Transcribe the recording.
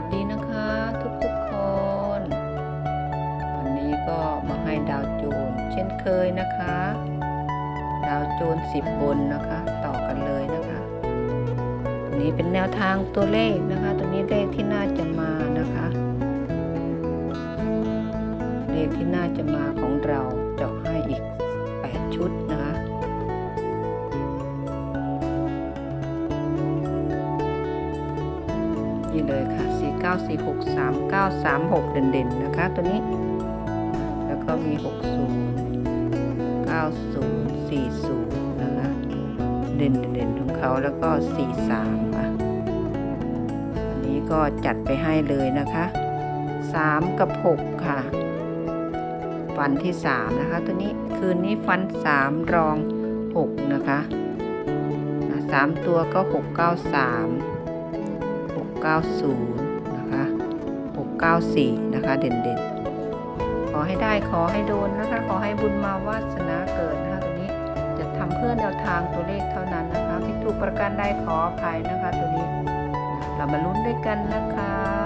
วัสดีนะคะทุกๆคน วันนี้ก็มาให้ดาวจูนเช่นเคยนะคะ ดาวจูนสิบบนนะคะ ต่อกันเลยนะคะตัวนี้เป็นแนวทางตัวเลขนะคะ ตัวนี้เลขที่น่าจะมานะคะ เลขที่น่าจะมาของเราเจาะให้อีก 8 ชุดนะคะี่เลยค่ะ 9 4 6 3 9 3 6 เด่นๆ นะคะ ตัวนี้ แล้วก็มี 60 90 40 นะคะ เด่นๆของเขาแล้วก็ 43ค่ะอันนี้ก็จัดไปให้เลยนะคะ 3 กับ 6 ค่ะ ฟันที่ 3 นะคะ ตัวนี้คืนนี้ฟัน 3 รอง 6 นะคะนะสามตัวก็ 693 690 94 นะคะ เด่นๆ ขอให้ได้ขอให้โดนนะคะ ขอให้บุญมาวาสนาเกิดนะคะตัวนี้จะทำเพื่อแนวทางตัวเลขเท่านั้นนะคะผิดถูกประการได้ขออภัยนะคะตัวนี้ เรามาลุ้นด้วยกันนะคะ